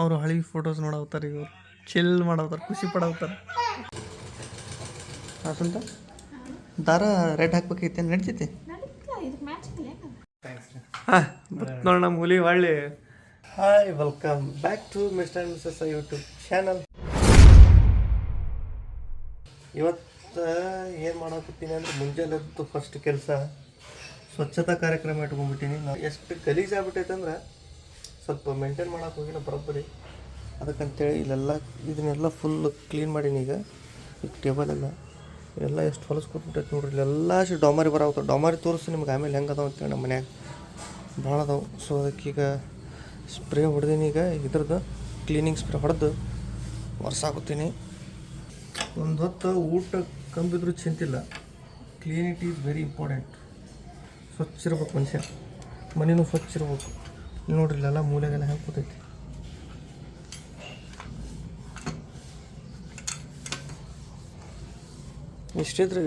ಅವರು ಹಳಿ ಫೋಟೋಸ್ ನೋಡಾವ್ತಾರೆ ಇವರು. ಚಿಲ್ ಮಾಡಾವ್ತಾರೆ ಖುಷಿ ಪಡಾವ್ತಾರೆ ಸುಂತ ದಾರ ರೆಡ್ ಹಾಕ್ಬೇಕೈತೆ ನಡೀತೈತಿ ಹಾಂ ನೋಡಿ ನಮ್ಮ ಹುಲಿ ಹೊಳ್ಳಿ. Hi welcome back to mister and missus YouTube channel ಇವತ್ತು ಏನು ಮಾಡಾಕತ್ತೀನಿ ಅಂದ್ರೆ ಮುಂಜಾನೆದ್ದು ಫಸ್ಟ್ ಕೆಲಸ. ಸ್ವಚ್ಛತಾ ಕಾರ್ಯಕ್ರಮ ಇಟ್ಕೊಂಡ್ಬಿಟ್ಟಿನಿ. ಎಷ್ಟು ಗಲೀಜಾಗ್ಬಿಟ್ಟೈತೆ ಅಂದ್ರೆ ಸ್ವಲ್ಪ ಮೇಂಟೈನ್ ಮಾಡೋಕೆ ಹೋಗಿಲ್ಲ, ಬರೋಬ್ಬರಿ. ಅದಕ್ಕಂತೇಳಿ ಇಲ್ಲೆಲ್ಲ ಇದನ್ನೆಲ್ಲ ಫುಲ್ ಕ್ಲೀನ್ ಮಾಡೀನಿ ಈಗ. ಈಗ ಟೇಬಲ್ ಎಲ್ಲ ಎಲ್ಲ ಎಷ್ಟು ಹೊಲಸು ಕೂತ್ಬಿಟ್ಟೈತೆ ನೋಡ್ರಿ, ಇಲ್ಲೆಲ್ಲ ಅಷ್ಟು ಡೊಮಾರಿ ಬರಾವತ್ತ ಡೊಮಾರಿ ತೋರಿಸಿ ನಿಮ್ಗೆ ಆಮೇಲೆ ಹೆಂಗೆ ಅದಾವ ಅಂತೇಳಿ ನಮ್ಮ ಮನ್ಯಾಗ. ಭಾಳ ಅದಾವೆ. ಸೊ ಅದಕ್ಕೀಗ ಸ್ಪ್ರೇ ಹೊಡೆದೀನಿ ಈಗ, ಇದ್ರದ್ದು ಕ್ಲೀನಿಂಗ್ ಸ್ಪ್ರೇ ಹೊಡೆದು ಒರ್ಸಾಕತ್ತೀನಿ. ಒಂದು ಹೊತ್ತು ಊಟ ಕಂಬಿದ್ರು ಚಿಂತಿಲ್ಲ. ಕ್ಲೀನಿಟಿ ಈಸ್ ವೆರಿ ಇಂಪಾರ್ಟೆಂಟ್ ಸ್ವಚ್ಛ ಇರ್ಬೇಕು ಮನುಷ್ಯ. ಮನೆಯೂ ಸ್ವಚ್ಛ ಇರ್ಬೇಕು. ನೋಡ್ರಿ ಇಲ್ಲೆಲ್ಲ ಮೂಲೆಗೆಲ್ಲ ಹೆಂಗೆ ಕೂತೈತಿ? ಇಷ್ಟಿದ್ರೆ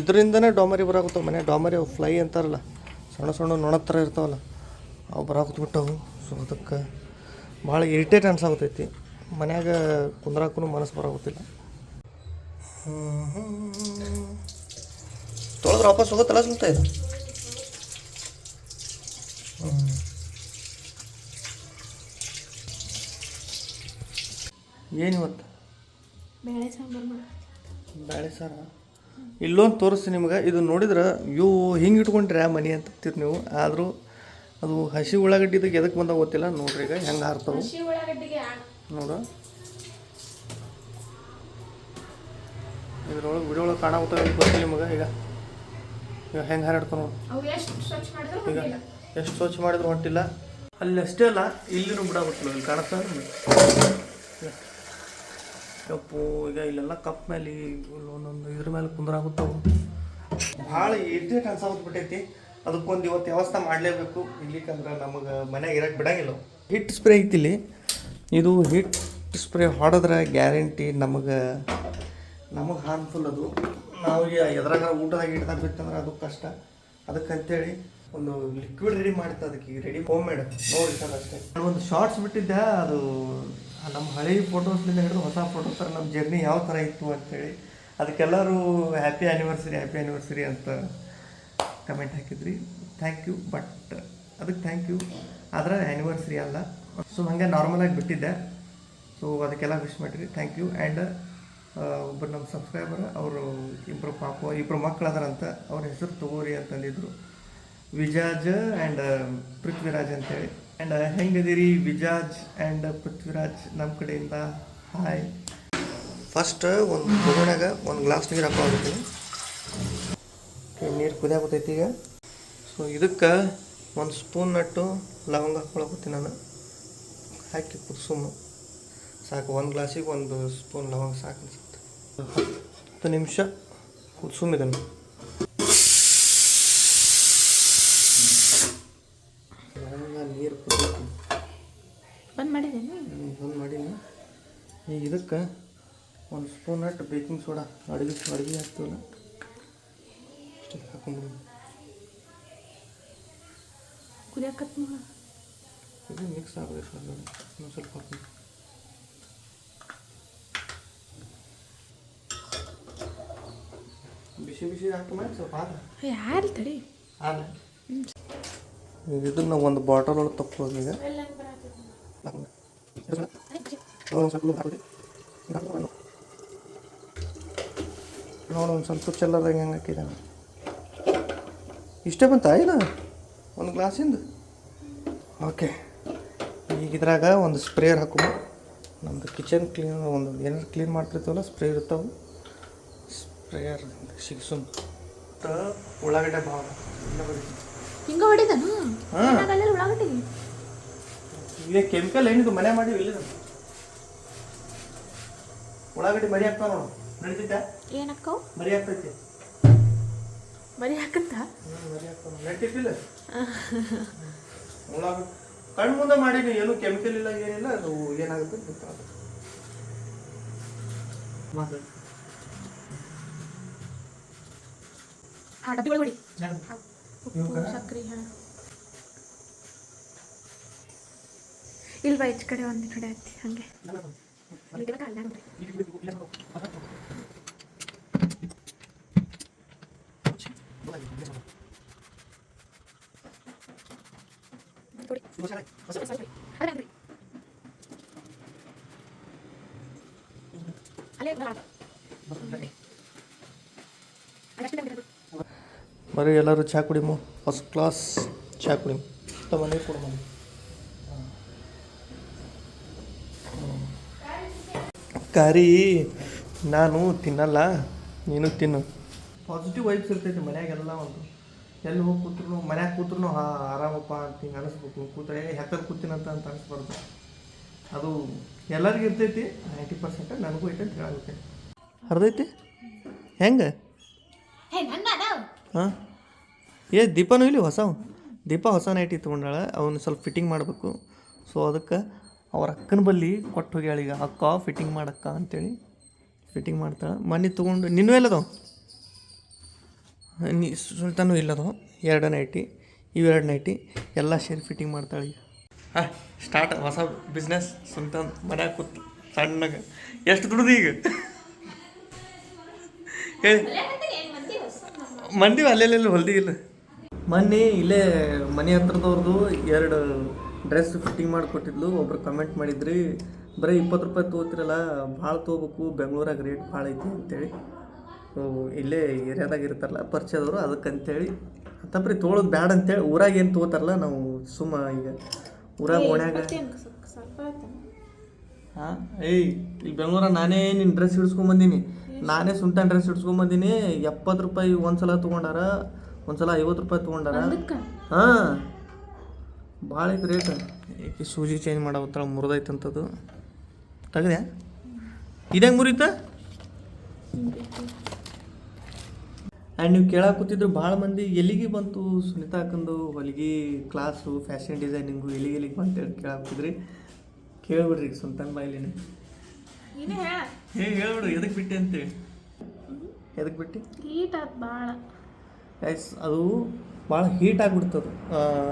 ಇದರಿಂದನೇ ಡಾಮರಿ ಬರಾಕತ್ತವು ಮನೆ. ಡಾಮರಿ ಅವು ಫ್ಲೈ ಅಂತಾರಲ್ಲ, ಸಣ್ಣ ಸಣ್ಣ ನೊಣ ಥರ ಇರ್ತಾವಲ್ಲ, ಅವು ಬರಾಕತ್ಬಿಟ್ಟವು ಸೊ ಅದಕ್ಕೆ ಭಾಳ ಇರಿಟೇಟ್ ಅನ್ಸಾಕತ್ತೈತಿ. ಮನ್ಯಾಗ ಕುಂದ್ರಾಕೂ ಮನಸ್ಸು ಬರಾಗುತ್ತಿಲ್ಲ ತೊಳೆದ್ರೆ ವಾಪಸ್ ಹೋಗುತ್ತಲ್ಲ ಸುತ್ತ ಇದು. ಏನು ಇವತ್ತು? ಬೇಳೆ ಸಾಂಬಾರು ಮಾಡು. ಬ್ಯಾಳೆ ಸಾರ? ಇಲ್ಲೊಂದು ತೋರಿಸ್ತೀನಿ ನಿಮ್ಗೆ. ಇದು ನೋಡಿದ್ರೆ ಇವು ಹಿಂಗೆ ಇಟ್ಕೊಂಡ್ರೆ ಮನಿ ಅಂತೀರಿ ನೀವು. ಆದರೂ ಅದು ಹಸಿ ಉಳ್ಳಾಗಡ್ಡಿದಾಗ ಎದಕ್ಕೆ ಬಂದಾಗ ಗೊತ್ತಿಲ್ಲ. ನೋಡ್ರಿ ಈಗ ಹೆಂಗೆ ಹಾರ್ತವೆ. ಹಸಿ ಉಳ್ಳಾಗಡ್ಡಿಗೆ ನೋಡು. ಇದ್ರೊಳಗೆ ವಿಡಿಯೋ ಒಳಗೆ ಕಾಣಾಗುತ್ತೆ ಗೊತ್ತಿಲ್ಲ ನಿಮಗೆ. ಈಗ ಈಗ ಹೆಂಗೆ ಹಾರಾಡ್ತಾವ ನೋಡಿ. ಈಗ ಎಷ್ಟು ಸ್ವಚ್ಛ ಮಾಡಿದ್ರು ಹೊಂಟಿಲ್ಲ. ಅಲ್ಲಿ ಅಷ್ಟೇ ಅಲ್ಲ ಇಲ್ಲಿನೂ ಬಿಡಾಗುತ್ತಲ್ಲ ಇಲ್ಲಿ ಕಾಣುತ್ತಾ ಯಪ್ಪು ಈಗ ಇಲ್ಲೆಲ್ಲ ಕಪ್ ಮೇಲೆ ಒಂದೊಂದು ಇದ್ರ ಮೇಲೆ ಕುಂದ್ರಾಗುತ್ತವು. ಭಾಳ ಇರಿಟೇಟ್ ಅನ್ಸಾಗ್ಬಿಟ್ಟೈತಿ ಅದಕ್ಕೊಂದು ಇವತ್ತು ವ್ಯವಸ್ಥೆ ಮಾಡಲೇಬೇಕು. ಇಲ್ಲಿಕಂದ್ರೆ ನಮಗೆ ಮನೆಗೆ ಇರಕ್ಕೆ ಬಿಡಂಗಿಲ್ಲ. ಹಿಟ್ ಸ್ಪ್ರೇ ಐತಿಲ್ಲಿ. ಇದು ಹಿಟ್ ಸ್ಪ್ರೇ ಹೊಡೆದ್ರೆ ಗ್ಯಾರಂಟಿ ನಮಗೆ ನಮಗೆ ಹಾರ್ಮ್ಫುಲ್ ಅದು. ನಾವು ಈಗ ಎದ್ರಾಗ ಊಟದಾಗ ಇಡ್ದಾಗ ಬಿತ್ತಂದ್ರೆ ಅದು ಕಷ್ಟ. ಅದಕ್ಕಂತೇಳಿ ಒಂದು ಲಿಕ್ವಿಡ್ ರೆಡಿ ಮಾಡಿತ್ತು ಅದಕ್ಕೆ. ರೆಡಿ ಹೋಮ್ ಮೇಡ್ ನೋಡಿ ಸರ್ ಅಷ್ಟೇ. ಒಂದು ಶಾರ್ಟ್ಸ್ ಬಿಟ್ಟಿದ್ದೆ ಅದು ನಮ್ಮ ಹಳೆ ಫೋಟೋಸ್ನಿಂದ ಹಿಡಿದು ಹೊಸ ಫೋಟೋ ಥರ ನಮ್ಮ ಜರ್ನಿ ಯಾವ ಥರ ಇತ್ತು ಅಂಥೇಳಿ ಅದಕ್ಕೆಲ್ಲರೂ ಹ್ಯಾಪಿ ಆ್ಯನಿವರ್ಸರಿ ಹ್ಯಾಪಿ ಆ್ಯನಿವರ್ಸರಿ ಅಂತ ಕಮೆಂಟ್ ಹಾಕಿದ್ರಿ. ಥ್ಯಾಂಕ್ ಯು ಬಟ್ ಅದಕ್ಕೆ ಥ್ಯಾಂಕ್ ಯು ಆದರೆ ಆ್ಯನಿವರ್ಸರಿ ಅಲ್ಲ. ಸೊ ಹಾಗೆ ನಾರ್ಮಲಾಗಿ ಬಿಟ್ಟಿದ್ದೆ. ಸೊ ಅದಕ್ಕೆಲ್ಲ ವಿಶ್ ಮಾಡಿರಿ ಥ್ಯಾಂಕ್ ಯು ಆ್ಯಂಡ್ ಒಬ್ಬರು ನಮ್ಮ ಸಬ್ಸ್ಕ್ರೈಬರ್ ಅವರು ಇಬ್ಬರು ಪಾಪ ಇಬ್ಬರು ಮಕ್ಕಳು ಅದಾರಂತ ಅವ್ರ ಹೆಸರು ತಗೋರಿ ಅಂತಂದಿದ್ರು. ವಿಜಾಜ್ ಆ್ಯಂಡ್ ಪೃಥ್ವಿರಾಜ್ ಅಂತೇಳಿ. ಆ್ಯಂಡ್ ಹೆಂಗದಿರಿ ವಿಜಾಜ್ ಆ್ಯಂಡ್ ಪೃಥ್ವಿರಾಜ್ ನಮ್ಮ ಕಡೆಯಿಂದ ಹಾಯ್ ಫಸ್ಟ್ ಒಂದು ಬೊಗಣಾಗ ಒಂದು ಗ್ಲಾಸ್ ನೀರು ಹಾಕೋಬೇಕು ನೀರು ಕುದಿಯಾಕತ್ತೈತಿ ಈಗ. ಸೊ ಇದಕ್ಕೆ ಒಂದು ಸ್ಪೂನ್ ನಟ್ಟು ಲವಂಗ ಹಾಕೊಳಕತ್ತೀನಿ ನಾನು. ಹಾಕಿ ಕುದಿಸು ಸಾಕು, ಒಂದು ಗ್ಲಾಸಿಗೆ ಒಂದು ಸ್ಪೂನ್ ಲವಂಗ ಸಾಕು ಹತ್ತು ನಿಮಿಷ ಕುದಿಸುಮ್ ಇದನ್ನು ಲವಂಗ ನೀರು ಕುದಿಬೇಕು ಬಂದ್ ಮಾಡಿದ್ದೇನೆ ಬಂದು ಮಾಡೀನಿ ಈಗ ಇದಕ್ಕೆ ಒಂದು ಅಷ್ಟು ಬೇಕಿಂಗ್ ಸೋಡಾ. ಅಡುಗೆ ಅಡುಗೆ ಹಾಕ್ತೀವಲ್ಲ ಅಷ್ಟು ಹಾಕೊಂಡ್ಬಿಡಿ. ಕುದಿಯಕತ್ ಇದು ಮಿಕ್ಸ್ ಆಗಬೇಕು ಸರ್ ಇನ್ನೊಂದು ಸ್ವಲ್ಪ ಹಾಕಿ ಬಿಸಿ ಬಿಸಿ ಹಾಕಿ ಸ್ವಲ್ಪ ಹಾಲು ಯಾರು ತಡಿ. ಹಾಲು. ಈಗ ಇದನ್ನ ಒಂದು ಬಾಟಲ್ ಒಳಗೆ ತಕ್ಕೊಳ್ಳೋದು ಈಗ. ಸ್ವಲ್ಪ ನೋಡು ಒಂದು ಸ್ವಲ್ಪ ಚೆಲ್ಲದಾಗ ಹೆಂಗೆ ಹಾಕಿದ್ದಾನೆ ಇಷ್ಟೇ ಬಂತಾ ಇದು? ಒಂದು ಗ್ಲಾಸಿಂದು ಓಕೆ ಈಗ ಇದ್ರಾಗ ಒಂದು ಸ್ಪ್ರೇಯರ್ ಹಾಕೋ. ನಮ್ಮದು ಕಿಚನ್ ಕ್ಲೀನ್ ಒಂದು ಏನಾದ್ರು ಕ್ಲೀನ್ ಮಾಡ್ತಿರ್ತೀವಲ್ಲ ಸ್ಪ್ರೇ ಇರ್ತಾವೆ ಸ್ಪ್ರೇಯರ್ ಸಿಗ್ಸು ಉಳ್ಳಾಗಡ್ಡೆ ಭಾವ. ಹಿಂಗೆ ಹೊಡಿದನು ಹಾ. ಏನಾಗಲ್ಲ ಕೆಮಿಕಲ್ ಏನಿದು ಮನೆ ಮಾಡಿ ಇಲ್ಲ. ಉಳ್ಳಾಗಡ್ಡೆ ಮರಿ ಹಾಕ್ತಾವ ನೋಡು. ನಡೀತೈತೆ? ಏನಕ್ಕವು ಮರಿ ಹಾಕ್ತೈತಿ ಬರೀ ಹಾಕಂತ ಹ್ಮ್, ಮರಿ ಹಾಕ್ತಾವ ನಡೀತಿಲ್ಲ ಕಣ್ಣು ಮುಂದೆ ಮಾಡೀನಿ ಏನು ಕೆಮಿಕಲ್ ಇಲ್ಲ ಏನಿಲ್ಲ ಅದು ಏನಾಗುತ್ತೆ ಅಂತ ಗೊತ್ತಾಗಲ್ಲ. ಮಾತಾಡು. ಆ ಡಬ್ಬಿ ಉಪ್ಪು ಇಲ್ವಾ ಈಚೆ ಕಡೆ ಒಂದು ಕಡೆ ಐತಿ ಹಂಗೆ ಇಡ್ಬೇಕ ಅಲ್ಲ ನೋಡ್ರಿ. ಕೊಡಿ. ಸ್ವಲ್ಪ ಸ್ವಲ್ಪ. ಅದೇ ಹಾಕ್ರಿ. ಬರೀ ಎಲ್ಲರೂ ಚಹಾ ಕುಡಿಮು. ಫಸ್ಟ್ ಕ್ಲಾಸ್ ಚಹಾ ಕುಡಿಮು. ತಮ್ಮ ನೀರು ಕರಿ, ನಾನು ತಿನ್ನಲ್ಲ, ನೀನು ತಿನ್ನು. ಪಾಸಿಟಿವ್ ವೈಬ್ಸ್ ಇರ್ತೈತಿ ಮನ್ಯಾಗೆಲ್ಲ ಒಂದು. ಎಲ್ಲಿ ಹೋಗಿ ಕೂತ್ರು ಮನ್ಯಾಗ ಕೂತ್ರು ಹಾ, ಆರಾಮಪ್ಪ ಅಂತ ಹಿಂಗೆ ಅನಿಸ್ಬೇಕು. ಕೂತ್ರೆ ಹೆತ್ತಲ್ಲಿ ಕೂತಿನಂತ ಅಂತ ಅನಿಸ್ಬಾರ್ದು. ಅದು ಎಲ್ಲರಿಗೂ ಇರ್ತೈತಿ ನೈಂಟಿ ಪರ್ಸೆಂಟ್ ನನಗೂ ಐತೆ ಅಂತ ಹೇಳಬೇಕು. ಹರಿದೈತಿ ಹೆಂಗೆ? ಹೇ? ಏ ದೀಪನೂ ಇಲ್ಲಿ ಹೊಸ ದೀಪ ಹೊಸ ನೈಟಿ ತೊಗೊಂಡಾಳೆ ಅವನು ಸ್ವಲ್ಪ ಫಿಟ್ಟಿಂಗ್ ಮಾಡಬೇಕು. ಸೊ ಅದಕ್ಕೆ ಅವ್ರ ಅಕ್ಕನ ಬಲ್ಲಿ ಕೊಟ್ಟು ಹೋಗ್ಯಾಳ ಈಗ ಅಕ್ಕ ಫಿಟ್ಟಿಂಗ್ ಮಾಡಕ್ಕ ಅಂತೇಳಿ ಫಿಟ್ಟಿಂಗ್ ಮಾಡ್ತಾಳೆ. ಮನೆ ತೊಗೊಂಡು ನಿನ್ನೂ ಎಲ್ಲದವು? ನೀ ಸುಲ್ತಾನೂ ಇಲ್ಲದವು ಎರಡು ನೈಟಿ ಇವೆರಡು ನೈಟಿ ಎಲ್ಲ ಸೇರಿ ಫಿಟ್ಟಿಂಗ್ ಮಾಡ್ತಾಳೆ ಈಗ. ಸ್ಟಾರ್ಟ್ ಹೊಸ ಬಿಸ್ನೆಸ್ ಸ್ವಂತ ಮನ್ಯಾಗ ಕೂತು ಸಣ್ಣಗೆ. ಎಷ್ಟು ದುಡ್ದು ಈಗ? ಹೇಳಿ. ಮಂದಿ ಅಲ್ಲೆಲ್ಲೆಲ್ಲ ಹೊಲ್ದಿ ಇಲ್ಲ? ಮೊನ್ನೆ ಇಲ್ಲೇ ಮನೆ ಹತ್ರದವ್ರದ್ದು ಎರಡು ಡ್ರೆಸ್ ಫಿಟ್ಟಿಂಗ್ ಮಾಡಿ ಕೊಟ್ಟಿದ್ಲು ಒಬ್ರು ಕಮೆಂಟ್ ಮಾಡಿದ್ರಿ, ಬರೀ ಇಪ್ಪತ್ತು ರೂಪಾಯಿ ತೊಗೋತಿರಲ್ಲ, ಭಾಳ ತೊಗೋಬೇಕು, ಬೆಂಗಳೂರಾಗ ರೇಟ್ ಭಾಳ ಐತಿ ಅಂತೇಳಿ. ಇಲ್ಲೇ ಏರಿಯಾದಾಗ ಇರ್ತಾರಲ್ಲ, ಪರಿಚಯದವರು ಅದಕ್ಕಂತೇಳಿ ತಪ್ಪ್ರಿ ತೊಗೊಳೋದು ಬ್ಯಾಡ ಅಂತೇಳಿ ಊರಾಗ ಏನು ತೊಗೋತಾರಲ್ಲ, ನಾವು ಸುಮ್ಮ ಈಗ ಊರಾಗ ಓಣ್ಯಾಗ ಹಾಂ ಏಯ್ ಇಲ್ಲಿ ಬೆಂಗಳೂರಾಗ ನಾನೇ ನಿನ್ನ ಡ್ರೆಸ್ ಹಿಡ್ಸ್ಕೊಂಬಂದೀನಿ ನಾನೇ ಸುಂಟ ಡ್ರೆಸ್ ಹಿಡ್ಸ್ಕೊಂಬಂದಿನಿ ಎಪ್ಪತ್ತು ರೂಪಾಯಿ ಒಂದ್ಸಲ ತೊಗೊಂಡಾರ ಒಂದು ಸಲ ಐವತ್ತು ರೂಪಾಯಿ ತೊಗೊಂಡಾರ. ಹಾಂ ಭಾಳ ಐತೆ ರೇಟ್ ಏಕೆ ಸೂಜಿ ಚೇಂಜ್ ಮಾಡವತ್ತಾಳ ಮುರಿದೈತಂಥದ್ದು ತೆಗ್ದೆ ಇದಂಗೆ ಮುರಿತ? ಆ್ಯಂಡ್ ನೀವು ಕೇಳಕ್ಕೆ ಕೂತಿದ್ರು ಭಾಳ ಮಂದಿ ಎಲ್ಲಿಗೆ ಬಂತು ಸುನಿತಾ ಅಕ್ಕಂದು ಹೊಲಿಗೆ ಕ್ಲಾಸು ಫ್ಯಾಷನ್ ಡಿಸೈನಿಂಗು ಎಲ್ಲಿಗೆ ಎಲ್ಲಿಗೆ ಬಂತು ಹೇಳಿ ಕೇಳಾಕ್ತಿದ್ರಿ? ಕೇಳ್ಬಿಡ್ರಿ ಈಗ ಸುಲ್ತಾನ್ ಬಾಯ್ಲಿನೇ ಹೇಳ್ಬಿಡ್ರಿ ಹೇಳ. ಏ ಹೇಳ್ಬಿಡು ಎದಕ್ಕೆ ಬಿಟ್ಟೆ ಅಂತೇಳಿ. ಎದಕ್ಕೆ ಬಿಟ್ಟು? ಹೀಟ್ ಆಯ್ತು ಭಾಳ. ಗೈಸ್ ಅದು ಭಾಳ ಹೀಟ್ ಆಗಿಬಿಡ್ತದೆ.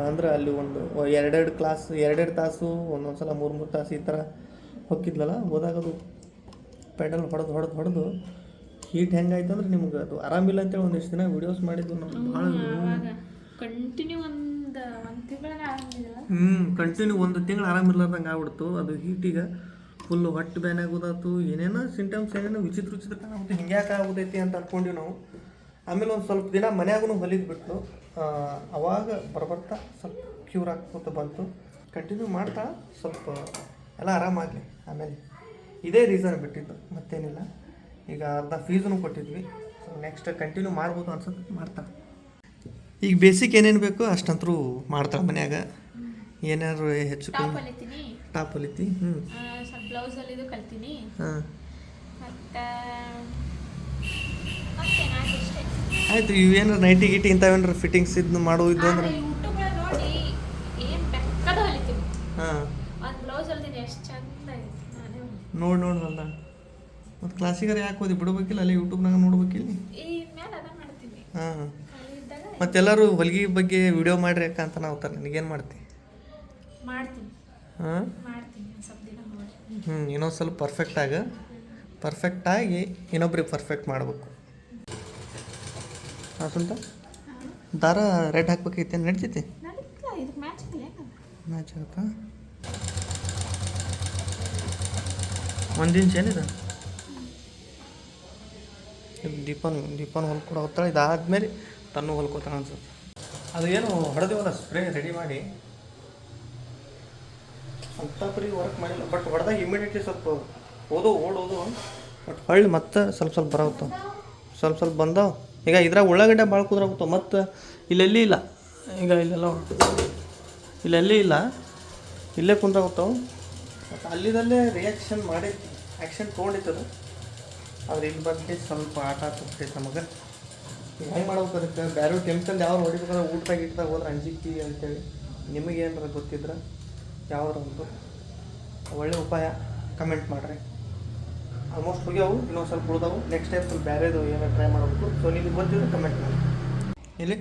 ಅಂದ್ರೆ ಅಲ್ಲಿ ಒಂದು ಎರಡೆರಡು ಕ್ಲಾಸ್ ಎರಡೆರಡು ತಾಸು ಒಂದೊಂದು ಸಲ ಮೂರು ಮೂರು ತಾಸು ಈ ಥರ ಹೊಕ್ಕಿದ್ಲಲ್ಲ ಹೋದಾಗ ಅದು ಪೆಡಲ್ ಹೊಡೆದು ಹೊಡೆದು ಹೊಡೆದು ಹೀಟ್ ಹೆಂಗಾಯ್ತು ಅಂದ್ರೆ ನಿಮ್ಗೆ ಅದು ಆರಾಮಿಲ್ಲ ಅಂತೇಳಿ ಒಂದಿಷ್ಟು ದಿನ ವಿಡಿಯೋಸ್ ಮಾಡಿದ್ವು ನಮ್ಗೆ ಭಾಳ ಕಂಟಿನ್ಯೂ ಒಂದು ಒಂದು ತಿಂಗಳ ಆಗಿಲ್ಲ ಹ್ಞೂ ಕಂಟಿನ್ಯೂ ಒಂದು ತಿಂಗಳು ಆರಾಮಿರ್ಲಾರ್ದಂಗೆ ಆಗ್ಬಿಡ್ತು. ಅದು ಹೀಟಿಗೆ ಫುಲ್ಲು ಹೊಟ್ಟೆ ಬ್ಯಾನ್ ಆಗೋದಾತು ಏನೇನೋ ಸಿಂಟಮ್ಸ್ ಏನೇನೋ ವಿಚಿತ್ರ ವಿಚಿತ್ರ ಕಾಣಾಗುತ್ತೆ ಹಿಂಗೆ ಯಾಕೆ ಆಗೋದೈತಿ ಅಂತ ಅನ್ಕೊಂಡ್ವಿ ನಾವು. ಆಮೇಲೆ ಒಂದು ಸ್ವಲ್ಪ ದಿನ ಮನೆಯಾಗೂ ಹೊಲಿದ್ ಬಿಟ್ಟು ಆ, ಅವಾಗ ಬರ್ಬರ್ತಾ ಸ್ವಲ್ಪ ಕ್ಯೂರ್ ಆಗ್ಕೋತ ಬಂತು. ಕಂಟಿನ್ಯೂ ಮಾಡ್ತಾ ಸ್ವಲ್ಪ ಎಲ್ಲ ಆರಾಮಾಗಲಿ. ಆಮೇಲೆ ಇದೇ ರೀಸನ್ ಬಿಟ್ಟಿದ್ದು. ಮತ್ತೇನಿಲ್ಲ. ಈಗ ಅರ್ಧ ಫೀಸನ್ನು ಕೊಟ್ಟಿದ್ವಿ. ಸೊ ನೆಕ್ಸ್ಟ್ ಕಂಟಿನ್ಯೂ ಮಾಡ್ಬೋದು ಅನ್ಸುತ್ತೆ. ಮಾಡ್ತಾರೆ. ಈಗ ಬೇಸಿಕ್ ಏನೇನು ಬೇಕು ಅಷ್ಟಂತರೂ ಮಾಡ್ತಾಳೆ ಮನ್ಯಾಗ. ಏನಾದ್ರು ಹೆಚ್ಚು ಟಾಪ್ ಹೊಲಿತಿ ಹ್ಞೂ ಸ್ವಲ್ಪ ಬ್ಲೌಸ್ ಹೊಲಿದು ಕಲ್ತೀನಿ. ಹಾಂ. ಆಯ್ತು ಇವೇನಾರು ನೈಟಿ ಗಿಟಿ ಇಂಥವೇನಾರು ಫಿಟ್ಟಿಂಗ್ಸ್ ಇದನ್ನು ಮಾಡೋ ಇದ್ದು ಅಂದ್ರೆ? ಯೂಟ್ಯೂಬ್ ನೋಡಿ ಏನು ಬೆಕ್ಕದ ಹೊಲಿತೀನಿ. ಹಾಂ. ನೋಡಿ ನೋಡಿ ಹೊಲ್ದ ಮತ್ತು ಕ್ಲಾಸಿಗಾರ ಯಾಕೆ ಓದಿ? ಬಿಡ್ಬೇಕಿಲ್ಲ? ಅಲ್ಲಿ ಯೂಟ್ಯೂಬ್ನಾಗ ನೋಡ್ಬೇಕಿಲ್ಲ ಹಾಂ. ಮತ್ತೆಲ್ಲರೂ ಹೊಲಿಗೆ ಬಗ್ಗೆ ವಿಡಿಯೋ ಮಾಡ್ರಿ ಅಕ್ಕ ಅಂತ ನಾವು ನಿನಗೇನು ಮಾಡ್ತಿ? ಮಾಡ್ತೀನಿ. ಹಾಂ? ಸ್ವಲ್ಪ ಹ್ಞೂ ಇನ್ನೊಂದು ಸ್ವಲ್ಪ ಪರ್ಫೆಕ್ಟ್ ಆಗ. ಪರ್ಫೆಕ್ಟಾಗಿ ಇನ್ನೊಬ್ರಿಗೆ ಪರ್ಫೆಕ್ಟ್ ಮಾಡಬೇಕು. ಹಾಂ ಸುಂಟ ದಾರ ರೆಡ್ ಹಾಕ್ಬೇಕೈತೆ ನಡೀತೈತಿ? ಮ್ಯಾಚ್ ಆಗುತ್ತಾ ಒಂದು ಇಂಚ್ ಏನಿದೆ? ದೀಪನ್ ದೀಪನ್ ಹೊಲ್ಕೊಡ ಹೋಗ್ತಾಳೆ. ಇದಾದ್ಮೇಲೆ ತನ್ನೂ ಹೊಲ್ಕೋತಾಳೆ ಅನ್ಸುತ್ತೆ. ಅದು ಏನು ಹೊಡೆದಿವಲ್ಲ ಸ್ಪ್ರೇ ರೆಡಿ ಮಾಡಿ. ಅಂತಪರಿ ವರ್ಕ್ ಮಾಡಿಲ್ಲ. ಬಟ್ ಹೊಡೆದಾಗ ಇಮಿಡಿಯೇಟ್ಲಿ ಸ್ವಲ್ಪ ಓದು ಓಡೋದು ಬಟ್ ಹೊಳ್ಳಿ ಮತ್ತೆ ಸ್ವಲ್ಪ ಸ್ವಲ್ಪ ಬರಾಗ್ತಾವ ಸ್ವಲ್ಪ ಸ್ವಲ್ಪ ಬಂದಾವ. ಈಗ ಇದ್ರಾಗ ಉಳ್ಳಾಗಡ್ಡೆ ಭಾಳ ಕುದ್ರಾಗುತ್ತಾವ ಮತ್ತು ಇಲ್ಲೆಲ್ಲಿ ಇಲ್ಲ. ಈಗ ಇಲ್ಲೆಲ್ಲ ಇಲ್ಲೆಲ್ಲಿ ಇಲ್ಲ ಇಲ್ಲೇ. ಕುಂದ್ರಾಗುತ್ತವು ಮತ್ತು ಅಲ್ಲಿದಲ್ಲೇ ರಿಯಾಕ್ಷನ್ ಮಾಡಿ ಆ್ಯಕ್ಷನ್ ತೊಗೊಂಡಿತ್ತದು ಆದ್ರೆ ಇಲ್ಲಿ ಬಂದು ಸ್ವಲ್ಪ ಆಟ ಆಗ್ತೈತೆ ನಮಗೆ ಹೆಂಗೆ ಮಾಡ್ಬೇಕು ಅದಕ್ಕೆ? ಬೇರೆ ಕೆಮಿಕಲ್ ಯಾವ ಹೊಡಿಬೇಕಂದ್ರೆ ಊಟದಾಗ ಇಟ್ಟಾಗ ಹೋದ್ರೆ ಅಂಜಿಕ್ತಿ ಅಂತೇಳಿ ನಿಮಗೆ ಏನಾರ ಗೊತ್ತಿದ್ರೆ ಯಾವ್ದಾರ ಒಂದು ಒಳ್ಳೆ ಉಪಾಯ ಕಮೆಂಟ್ ಮಾಡಿರಿ. ಆಲ್ಮೋಸ್ಟ್ ಹೋಗ್ಯಾವು ಇನ್ನೊಂದು ಸ್ವಲ್ಪ ಉಳ್ದಾವು. ನೆಕ್ಸ್ಟ್ ಟೈಮ್ ಸ್ವಲ್ಪ ಬೇರೆದು ಏನೋ ಟ್ರೈ ಮಾಡಬೇಕು. ಸೊ ನಿಮಗೆ ಗೊತ್ತಿದ್ರೆ ಕಮೆಂಟ್ ಮಾಡಿ. ಇಲ್ಲಿ.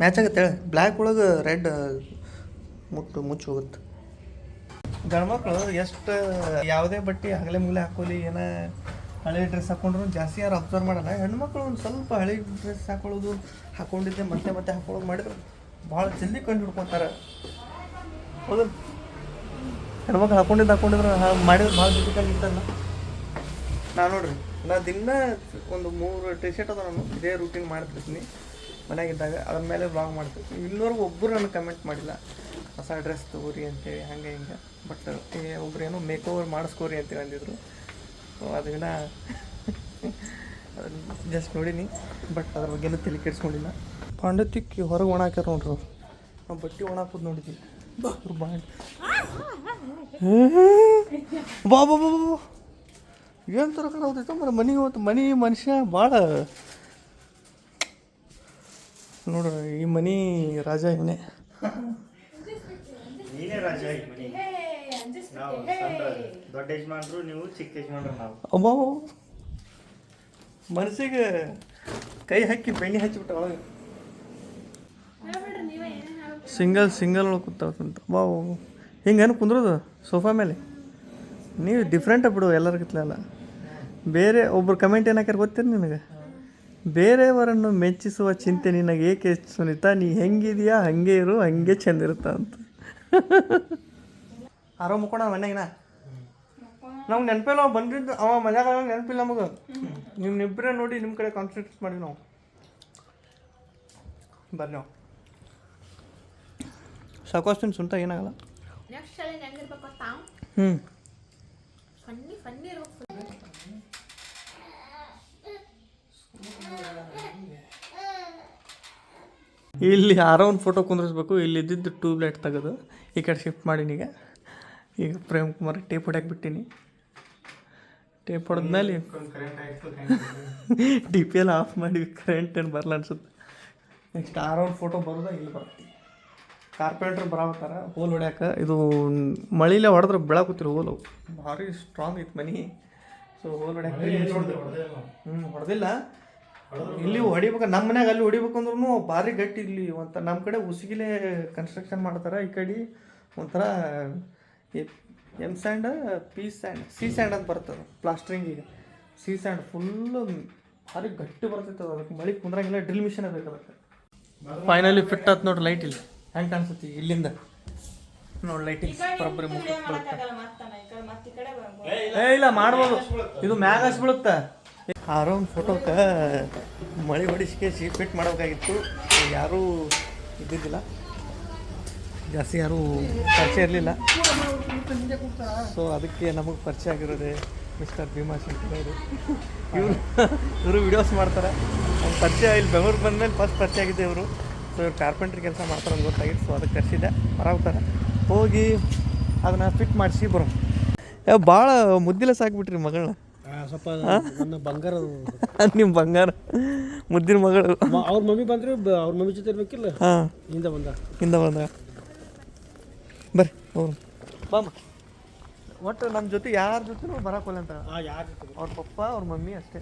ಮ್ಯಾಚ್ ಆಗುತ್ತೆ ಹೇಳಿ. ಬ್ಲ್ಯಾಕ್ ಒಳಗೆ ರೆಡ್ ಮುಟ್ಟು ಮುಚ್ಚಿ ಹೋಗುತ್ತೆ. ಗಂಡ್ಮಕ್ಳು ಎಷ್ಟು, ಯಾವುದೇ ಬಟ್ಟೆ ಹಗಲೆ ಮೂಲೆ ಹಾಕೋಲಿ ಏನ ಹಳೆ ಡ್ರೆಸ್ ಹಾಕೊಂಡ್ರು ಜಾಸ್ತಿ ಯಾರು ಅಬ್ಸರ್ವ್ ಮಾಡಲ್ಲ. ಹೆಣ್ಮಕ್ಳು ಒಂದು ಸ್ವಲ್ಪ ಹಳೆ ಡ್ರೆಸ್ ಹಾಕೊಳ್ಳೋದು, ಹಾಕೊಂಡಿದ್ದೆ ಮತ್ತೆ ಮತ್ತೆ ಹಾಕೊಳ್ಳೋದು ಮಾಡಿದ್ರೆ ಭಾಳ ಜಲ್ದಿ ಕಂಡು ಹಿಡ್ಕೊತಾರೆ. ಹೌದು. ಹೆಣ್ಮಕ್ಳು ಹಾಕೊಂಡಿದ್ದು ಹಾಕೊಂಡಿದ್ರು ಮಾಡಿದ್ರೆ ಭಾಳ ಜಲ್ದಿ ಕಂಡು ಹಿಡ್ತಾರಲ್ಲ ನಾ ನೋಡ್ರಿ, ನಾ ದಿನ ಒಂದು ಮೂರು ಟಿ ಶರ್ಟ್ ಅದ ನಾನು, ಇದೇ ರೂಟೀನ್ ಮಾಡ್ತಿರ್ತೀನಿ ಮನೆಯಾಗಿದ್ದಾಗ ಅದ್ರ ಮೇಲೆ ಬ್ಲಾಗ್ ಮಾಡ್ತಿರ್ತೀನಿ. ಇನ್ನೂರ್ಗೂ ಒಬ್ಬರು ನನಗೆ ಕಮೆಂಟ್ ಮಾಡಿಲ್ಲ. ಹೊಸ ಡ್ರೆಸ್ ತೊಗೋರಿ ಅಂತೇಳಿ ಹಂಗೆ ಹಿಂಗೆ. ಬಟ್ ಒಬ್ರು ಏನೋ ಮೇಕ್ ಓವರ್ ಮಾಡಿಸ್ಕೋರಿ ಅಂತೇಳಿ ಅಂದಿದ್ರು. ಸೊ ಅದನ್ನ ಜಸ್ಟ್ ನೋಡೀನಿ. ಬಟ್ ಅದ್ರ ಬಗ್ಗೆನೂ ತಲೆ ಕೆಡಿಸ್ಕೊಂಡಿಲ್ಲ. ಪಾಂಡತಿಕ್ಕಿ ಹೊರಗೆ ಒಣ ಹಾಕ್ಯಾರ ನೋಡ್ರಿ ಅವ್ರು. ನಾವು ಬಟ್ಟೆ ಹಾಕೋದು ನೋಡಿದ್ವಿ. ಅವ್ರು ಬಾಂಡ್ ಬಾ ಬಾ ಬಾ ಏನು ತರಕಾರ ಕಾಣತೈತೆ ಮರ ಮನೆ ಹೋಗ್ತು ಮನೆ ಮನುಷ್ಯ ಭಾಳ ನೋಡ್ರಿ, ಈ ಮನಿ ರಾಜ ಇವನೇ ನೀನೇ ರಾಜ ಈ ಮನೆ ನಾವು ಸಣ್ಣ ದೊಡ್ಡ ಯಜಮಾನ್ರು ನೀವು ಚಿಕ್ಕ ಯಜಮಾನ್ರು ನಾವು. ಅಮ್ಮ ಮನಸ್ಸಿಗೆ ಕೈ ಹಾಕಿ ಬೆಣ್ಣೆ ಹಚ್ಚಿಬಿಟ್ಟ ಒಳಗೆ. ಸಿಂಗಲ್ ಸಿಂಗಲ್ ಒಳಗೆ ಕೂತಾವಂತ ಹಿಂಗೆ ಹಿಂಗೇನು ಕುಂದ್ರೋದು? ಸೋಫಾ ಮೇಲೆ? ನೀವು ಡಿಫ್ರೆಂಟ್ ಬಿಡು ಎಲ್ಲರಿಗಿತ್ಲಲ್ಲ. ಬೇರೆ ಒಬ್ರು ಕಮೆಂಟ್ ಏನಾಕ್ಯಾರ ಗೊತ್ತಿರ ನಿನಗೆ? ಬೇರೆಯವರನ್ನು ಮೆಚ್ಚಿಸುವ ಚಿಂತೆ ನಿನಗೆ ಏಕೆ ಸುನೀತಾ? ನೀ ಹೆಂಗಿದೆಯಾ? ಹಾಗೆ ಇರು ಹಂಗೆ ಚೆಂದಿರುತ್ತ ಇರುತ್ತ ಅಂತ. ಆರೋ ಮುಕ್ಕೋಣ ಮನೆಗಿನ ನಮ್ಗೆ ನೆನಪಿಲ್ಲ ಅವ ಬಂದಿದ್ದು ಅವ ಮನ್ಯಾಗ ನೆನಪಿಲ್ಲ ನಮಗೆ. ನಿಮ್ಮ ನಿಬ್ಬರೇ ನೋಡಿ ನಿಮ್ಮ ಕಡೆ ಕಾನ್ಸಂಟ್ರೇಟ್ ಮಾಡಿ ನಾವು. ಬರ್ರಿ ನಾವು. ಸಾಕೋಸ್ತೀನಿ ಸುಂತ ಏನಾಗಲ್ಲ. ಹ್ಞೂ ಇಲ್ಲಿ ಯಾರೋ ಒಂದು ಫೋಟೋ ಕುಂದ್ರಿಸ್ಬೇಕು. ಇಲ್ಲಿ ಇದ್ದಿದ್ದು ಟ್ಯೂಬ್ ಲೈಟ್ ತೆಗೆದು ಈ ಕಡೆ ಶಿಫ್ಟ್ ಮಾಡೀನಿ ಈಗ. ಈಗ ಪ್ರೇಮ್ ಕುಮಾರ್ ಟೇಪ್ ಹೊಡ್ಯಾಕೆ ಬಿಟ್ಟೀನಿ. ಟೇಪ್ ಹೊಡೆದ್ಮೇಲೆ ಡಿ ಪಿ ಎಲ್ ಆಫ್ ಮಾಡಿ ಕರೆಂಟ್ ಏನು ಬರಲ್ಲ ಅನ್ಸುತ್ತೆ. ನೆಕ್ಸ್ಟ್ ಆರೌಂಡ್ ಫೋಟೋ ಬರೋದ ಇಲ್ಲಿ ಬರ್ತೀವಿ ಕಾರ್ಪೆಂಟ್ರ್ ಬರಾವತ್ತಾರ. ಹೋಲ್ ಹೊಡ್ಯಾಕೆ. ಇದು ಮಳಿಲೆ ಹೊಡೆದ್ರೆ ಬೆಳಕುತ್ತಿರು ಹೋಲು ಭಾರಿ ಸ್ಟ್ರಾಂಗ್ ಇತ್ತು ಮನಿ. ಸೊ ಹೋಲ್ ಹೊಡ್ಯಾಕೆ ಹ್ಞೂ ಹೊಡೆದಿಲ್ಲ. ಇಲ್ಲಿ ಹೊಡಿಬೇಕು ನಮ್ಮ ಮನ್ಯಾಗ ಅಲ್ಲಿ ಹೊಡಿಬೇಕು ಅಂದ್ರೂ ಭಾರಿ ಗಟ್ಟಿ ಇಲ್ಲಿ. ಒಂಥರ ನಮ್ಮ ಕಡೆ ಉಸಿಗಿಲೆ ಕನ್ಸ್ಟ್ರಕ್ಷನ್ ಮಾಡ್ತಾರೆ ಈ ಕಡೆ. ಒಂಥರ M sand P sand C sand ಅಂತ ಬರ್ತದೆ ಪ್ಲಾಸ್ಟ್ರಿಂಗಿಗೆ ಸಿ ಸ್ಯಾಂಡ್ ಫುಲ್ಲು ಭಾರಿ ಗಟ್ಟಿ ಬರ್ತೈತೆ ಅದು. ಅದಕ್ಕೆ ಮಳೆ ಕುಂದ್ರಂಗಿಲ್ಲ ಡ್ರಿಲ್ ಮಿಷನ್ ಬೇಕು ಅದಕ್ಕೆ. ಫೈನಲಿ ಫಿಟ್ ಆಯ್ತು ನೋಡ್ರಿ ಲೈಟ್ ಇಲ್ಲಿ. ಹೆಂಗೆ ಕಾಣಿಸುತ್ತೆ ಇಲ್ಲಿಂದ? ನೋಡಿ ಲೈಟಿಂಗ್ ಬರೋಬ್ಬರಿ ಮುಖ ಏ ಇಲ್ಲ ಮಾಡ್ಬೋದು. ಇದು ಮ್ಯಾಗ ಹಚ್ಚಿ ಬೀಳುತ್ತೆ ಆರೋ ಒಂದು ಫೋಟೋಕ್ಕೆ ಮಳೆ ಹೊಡಿಸ್ಕೇಸಿ ಫಿಟ್ ಮಾಡಬೇಕಾಗಿತ್ತು. ಯಾರೂ ಇದ್ದಿದ್ದಿಲ್ಲ. ಜಾಸ್ತಿ ಯಾರೂ ಪರಿಚಯ ಇರಲಿಲ್ಲ. ಸೊ ಅದಕ್ಕೆ ನಮಗೆ ಪರಿಚಯ ಆಗಿರೋದೆ ಮಿಸ್ಟರ್ ಭೀಮಾ ಶಂಕರ್ ಅವರು. ಇವರು ಇವರು ವಿಡಿಯೋಸ್ ಮಾಡ್ತಾರೆ. ಅವ್ರ ಪರಿಚಯ ಇಲ್ಲಿ ಬೆಂಗಳೂರಿಗೆ ಬಂದಮೇಲೆ ಫಸ್ಟ್ ಪರಿಚಯ ಆಗಿದ್ದೆ ಇವರು. ಸೊ ಇವ್ರು ಕಾರ್ಪೆಂಟ್ರಿ ಕೆಲಸ ಮಾಡ್ತಾರೆ ಅಂತ ಗೊತ್ತಾಗಿತ್ತು. ಸೊ ಅದಕ್ಕೆ ಕರೆಸಿದ್ದೆ. ಬರಾಗ್ತಾರೆ ಹೋಗಿ ಅದನ್ನು ಫಿಟ್ ಮಾಡಿಸಿ ಬರೋ ಭಾಳ ಮುದ್ದಿಲ್ಲ ಸಾಕ್ಬಿಟ್ರಿ ಮಗಳನ್ನ. ಸ್ವಲ್ಪ ನನ್ನ ಬಂಗಾರ ನಿಮ್ಮ ಬಂಗಾರ? ಮುದ್ದಿನ ಮಗಳು. ಅವ್ರ ಮಮ್ಮಿ ಬಂದ್ರೆ ಬ- ಅವ್ರ ಮಮ್ಮಿ ಜೊತೆ ಇರ್ಬೇಕಿಲ್ಲ? ಹಾಂ. ಹಿಂದೆ ಬಂದ. ಹಿಂದೆ ಬಂದ. ಬರ್ರಿ ಅವ್ರು ಬಾಮ ಒಟ್ಟು ನಮ್ಮ ಜೊತೆ ಯಾರ ಜೊತೆ ಬರಕೋಲ್ಲ ಅಂತ. ಆ ಜೊತೆ ಅವ್ರ ಪಪ್ಪ ಅವ್ರ ಮಮ್ಮಿ ಅಷ್ಟೇ.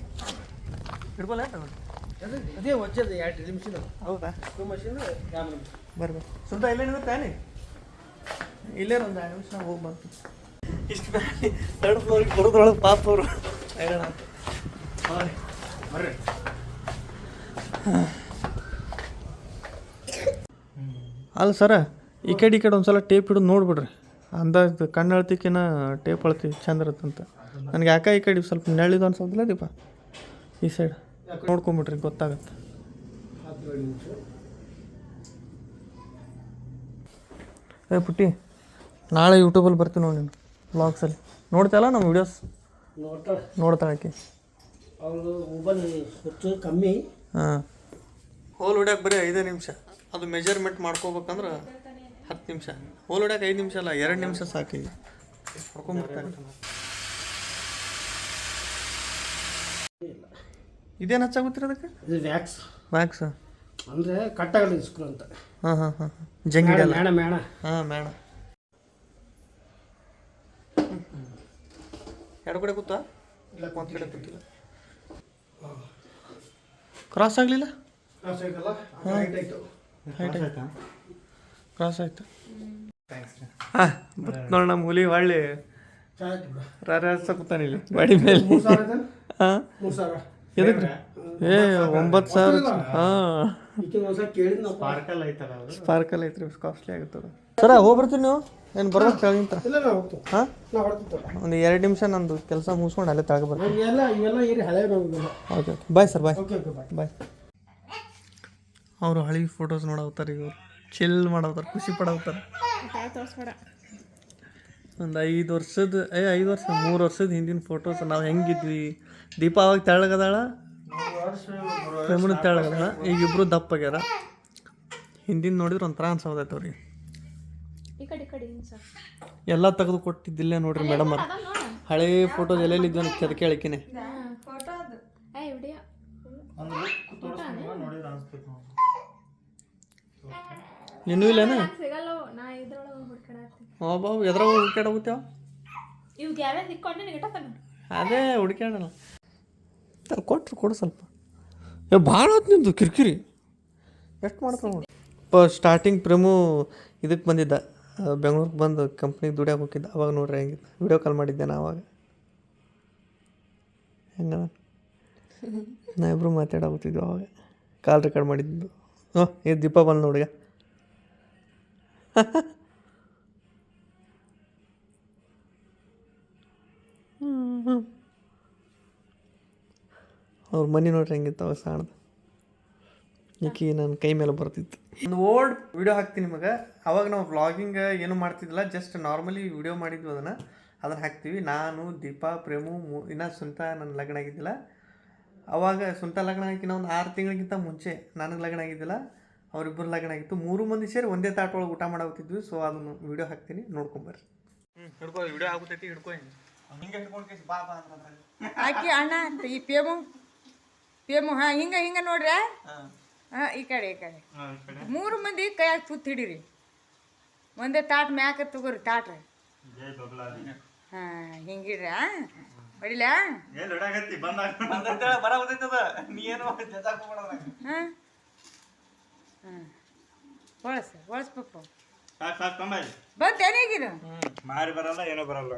ಅಂತ ಅದೇ ವಜ್ಜದ ಎರಡು ನಿಮಿಷ ಹೌದಾ? ಮಷೀನ್ ಮಷಿನ್ ಬರ್ರಿ ಬರ್ರಿ. ಸುತ್ತ ಇಲ್ಲೇ ನಿಂತಾನೆ ಇಲ್ಲೇ ಒಂದು ಎರಡು ನಿಮಿಷ ಹೋಗಿ ಬಂತು. ಇಷ್ಟು ಬ್ಯಾಡಿ ತರ್ಡ್ ಫ್ಲೋರಿಗೆ ಬರೋದ್ರೊಳಗೆ ಪಾಪ ಅವರು. ಅಲ್ಲ ಸರ ಈ ಕಡೆ ಈ ಕಡೆ ಒಂದು ಸಲ ಟೇಪ್ ಹಿಡಿದು ನೋಡ್ಬಿಡ್ರಿ. ಅಂದಾಜು ಕಣ್ಣು ಅಳ್ತಿಕಿನ ಟೇಪ್ ಅಳ್ತಿ ಚಂದ ಇರುತ್ತಂತ ನನಗೆ ಯಾಕೆ ಈ ಕಡೆ ಸ್ವಲ್ಪ ನೆಳ್ಳಿದು ಅನ್ಸೋದಿಲ್ಲ ದೀಪ ಈ ಸೈಡ್ ನೋಡ್ಕೊಂಬಿಟ್ರಿ ಗೊತ್ತಾಗತ್ತೆ. ಏ ಪುಟ್ಟಿ ನಾಳೆ ಯೂಟ್ಯೂಬಲ್ಲಿ ಬರ್ತೀನಿ ನೋಡಿ ನೀನು ವ್ಲಾಗ್ಸಲ್ಲಿ ನೋಡ್ತಲ್ಲ ನಮ್ಮ ವಿಡಿಯೋಸ್ ನೋಡ್ತಾಳೆ ನೋಡ್ತಾಳಕ್ಕೆ ಅವಳು ಮೊಬೈಲ್ ಹೆಚ್ಚು ಕಮ್ಮಿ. ಹಾಂ. ಹೋಲ್ ಹೊಡ್ಯಾಕೆ ಬರೀ ಐದೇ ನಿಮಿಷ. ಅದು ಮೆಜರ್ಮೆಂಟ್ ಮಾಡ್ಕೋಬೇಕಂದ್ರೆ ಹತ್ತು ನಿಮಿಷ. ಹೋಲ್ ಹೊಡ್ಯಾಕೆ ಐದು ನಿಮಿಷ ಅಲ್ಲ ಎರಡು ನಿಮಿಷ ಸಾಕು ಹೊಡ್ಕೊಂಬಿಡ್ತಾರೆ ಇದೇನು ಹಚ್ಚಾಗುತ್ತೀರ ಅದಕ್ಕೆ? ಇದು ವ್ಯಾಕ್ಸ್ ವ್ಯಾಕ್ಸ್ ಅಂದರೆ ಕಟ್ಟಾಗಲ್ಲ ಇಸ್ಕೂಲ್ ಅಂತ ಹಾಂ ಹಾಂ ಹಾಂ. ಜಂಗಿಡಲ್ಲ ಮೇಣ ಮೇಣ ಹಾಂ ಮೇಡ ಎರಡು ಕಡೆ ಕೂತ ಇಲ್ಲ ಒಂದು ಕಡೆ ಕೂತಿಲ್ಲ. ಕ್ರಾಸ್ ಆಗಲಿಲ್ಲ? ಹೈಟ್ ಆಯ್ತು. ಹೈಟ್ ಆಯ್ತು. ಕ್ರಾಸ್ ಆಯ್ತು? ಹಾಂ ನೋಡಿ ನಮ್ಮ ಹುಲಿ ಹೊಳ್ಳಿ. ರಾರಾಸ ಕೂತಾನೆ ಇಲ್ಲಿ. ಬಾಡಿ ಮೇಲೆ. ಹಾಂ. ಎದಕ್ಕೆ ಏ ಒಂಬತ್ತು ಸಾವಿರ. ಹಾಂ. ಸ್ಪಾರ್ಕಲ್ ಐತಲ್ಲ ಅದು? ಸ್ಪಾರ್ಕಲ್ ಐತ್ರಿ ಕಾಸ್ಟ್ಲಿ ಆಗುತ್ತದ ಸರ ಹೋಗ್ಬರ್ತೀನಿ ನೀವು? ಏನು ಬರೋ ಕೆಳಗಿಂತ? ಹಾಂ? ಒಂದು ಎರಡು ನಿಮಿಷ ನಂದು ಕೆಲಸ ಮುಗಿಸ್ಕೊಂಡು ಅಲ್ಲೇ ತಳಗೆ ಬರ್ತೀನಿ. Okay okay. Bye sir bye okay okay bye ಅವರು ಹಳಿ ಫೋಟೋಸ್ ನೋಡವ್ತಾರೆ ಇವರು ಚಿಲ್ ಮಾಡೋತಾರೆ ಖುಷಿ ತೋರಿಸ್ಬೇಡ ಒಂದು ಐದು ವರ್ಷದ ಏ ಐದು ವರ್ಷ ಮೂರು ವರ್ಷದ ಹಿಂದಿನ ಫೋಟೋಸ್ ನಾವು ಹೆಂಗಿದ್ವಿ? ದೀಪ ಅವಾಗ ತೆಳಗದಾಳ ಪ್ರೇಮನು ತೆಳ್ಳಗದಾಳ ಈಗ ಇಬ್ರು ದಪ್ಪಾಗ್ಯಾರ ಹಿಂದಿನ ನೋಡಿದ್ರೆ ಒಂಥರ ಅನ್ಸೋದೈತೆ ಅವ್ರಿಗೆ. ಈ ಕಡೆ ಈ ಕಡೆ ಹಿಂಗೆ ಸರ್? ಎಲ್ಲ ತೆಗೆದು ಕೊಟ್ಟಿದ್ದಿಲ್ಲ ನೋಡ್ರಿ ಮೇಡಮ್ ಹಳೆ ಫೋಟೋ ಫೋಟೋಸ್ ಎಲ್ಲೆಲ್ಲಿ ಫೋಟೋ ಅದು. ಏ ವಿಡಿಯೋ. ನೋಡಿದ್ರೆ ಅನ್ಸ್ಬೇಕು ಇನ್ನೂ ಇಲ್ಲೇನ ಸಿಗಲ್ಲ ನಾ ಇದ್ರೊಳಗೆ ಹುಡ್ಕಾಡತ್ತೀನಿ ಬಾಬು ಎದ್ರಾಗ ಹುಡ್ಕಾಡೋಗುತ್ತೇವ ಇವ್ ಅದೇ ಹುಡ್ಕ್ಯಾಡಲ್ಲ. ಕೊಟ್ರು ಕೊಡು ಸ್ವಲ್ಪ. ಏ ಭಾಳ ಹೊತ್ತು ನಿಂದು ಕಿರಿಕಿರಿ. ಎಷ್ಟು ಮಾಡ್ತಾರೆ ನೋಡಿ. ಪ ಸ್ಟಾರ್ಟಿಂಗ್ ಪ್ರೇಮು ಇದಕ್ಕೆ ಬಂದಿದ್ದ. ಬೆಂಗ್ಳೂರಿಗೆ ಬಂದು ಕಂಪ್ನಿಗೆ ದುಡಿಯೋಕೆ ಹೋಗಿದ್ದ. ಅವಾಗ ನೋಡ್ರಿ ಹೆಂಗಿತ್ತು ವಿಡಿಯೋ ಕಾಲ್ ಮಾಡಿದ್ದೆ ನಾ ಅವಾಗ. ಹೆಂಗ ನಾ ಇಬ್ಬರು ಮಾತಾಡೋಗ್ತಿದ್ವಿ ಅವಾಗ. ಕಾಲ್ ರೆಕಾರ್ಡ್ ಮಾಡಿದ್ದು ಹ್ಞೂ ಇದು ದೀಪ ಬಂದು ನೋಡಿಗ ಅವ್ರ ಮನೆ ನೋಡ್ರಿ ಹೆಂಗಿತ್ತು ಅವಾಗ ಸಾಣದ. ಈಕಿ ನನ್ನ ಕೈ ಮೇಲೆ ಬರ್ತಿತ್ತು. ಒಂದು ಓಲ್ಡ್ ವಿಡಿಯೋ ಹಾಕ್ತೀನಿ ನಿಮಗೆ ಅವಾಗ ನಾವು ವ್ಲಾಗಿಂಗ್ ಏನು ಮಾಡ್ತಿದ್ದಿಲ್ಲ ಜಸ್ಟ್ ನಾರ್ಮಲಿ ವಿಡಿಯೋ ಮಾಡಿದ್ವಿ ಅದನ್ನು. ಅದನ್ನು ಹಾಕ್ತೀವಿ. ನಾನು ದೀಪಾ ಪ್ರೇಮು ಮು ಇನ್ನು ಸುಂತ ನನ್ನ ಲಗ್ನ ಆಗಿದ್ದಿಲ್ಲ. ಅವಾಗ ಸುಂತ ಲಗ್ನ ಆಗಿನ ಒಂದು ಆರು ತಿಂಗಳಿಗಿಂತ ಮುಂಚೆ ನನಗೆ ಲಗ್ನ ಆಗಿದ್ದಿಲ್ಲ. ಅವರಿಬ್ಬರು ಲಗ್ನ ಆಗಿತ್ತು. ಮೂರು ಮಂದಿ ಸೇರಿ ಒಂದೇ ತಾಟ ಒಳಗೆ ಊಟ ಮಾಡಾಗ್ತಿದ್ವಿ ಸೊ ಅದನ್ನು ವಿಡಿಯೋ ಹಾಕ್ತೀನಿ. ನೋಡ್ಕೊಂಬರ್ರಿ ಹಿಡ್ಕೋ ವಿಡಿಯೋ ಆಗುತ್ತೈತಿ ಹಿಡ್ಕೋ ಹಿಂಗೆ. ಹಿಡ್ಕೊಂಡು ಬಾ ಬಾ ಅಂದ್ರೆ ಆಕಿ ಅಣ್ಣ ಈ ಪೇಮು ಪೇಮು ಹಾಂ ಹಿಂಗೆ ಹಿಂಗೆ ನೋಡ್ರಿ. ಹಾಂ ಈ ಕಡೆ ಈ ಕಡೆ. ಮೂರು ಮಂದಿ ಕೈಯಾಗ ತುತ್ತು ಹಿಡೀರಿ. ಒಂದೇ ತಾಟ್ ಮ್ಯಾಕ ತಗೋರಿ ತಾಟ್ರಿ. ಹಾಂ ಹಿಂಗಿಡ್ರ ಹೊಡಿಲ ಹೊಳಸ ಹೊಳಸ್ ಪಪ್ಪ ಬಂತೇನೀಗಿದು ಮಾರಿ ಬರಲ್ಲ ಏನೋ ಬರಲ್ಲ.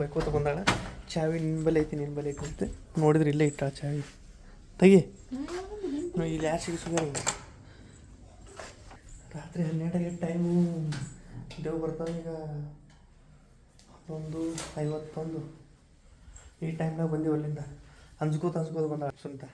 ಬೈಕೋತ ಬಂದಾಳ ಚಾವಿ ನಿನ್ ಬಲೆ ಐತಿ ನಿನ್ ಬಲೆ ಐತಿ ಅಂತ ನೋಡಿದ್ರೆ ಇಲ್ಲೇ ಇಟ್ಟ ಚಾವಿ. ತೆಗಿ. ಇಲ್ಲಿ ಯಾರು ಸಿಗಿಸ್ಯಾರ ರಾತ್ರಿ ಹನ್ನೆರಡಕ್ಕೆ ಟೈಮು ದೇವ್ ಬರ್ತಾವೆ ಈಗ ಹನ್ನೊಂದು, ಐವತ್ತೊಂದು. ಈ ಟೈಮ್ನಾಗ ಬಂದೀವಿ ಅಲ್ಲಿಂದ. ಅಂಜ್ಕೋತ ಅಂಜ್ಕೋತ ಬಂದ ಸುಂತ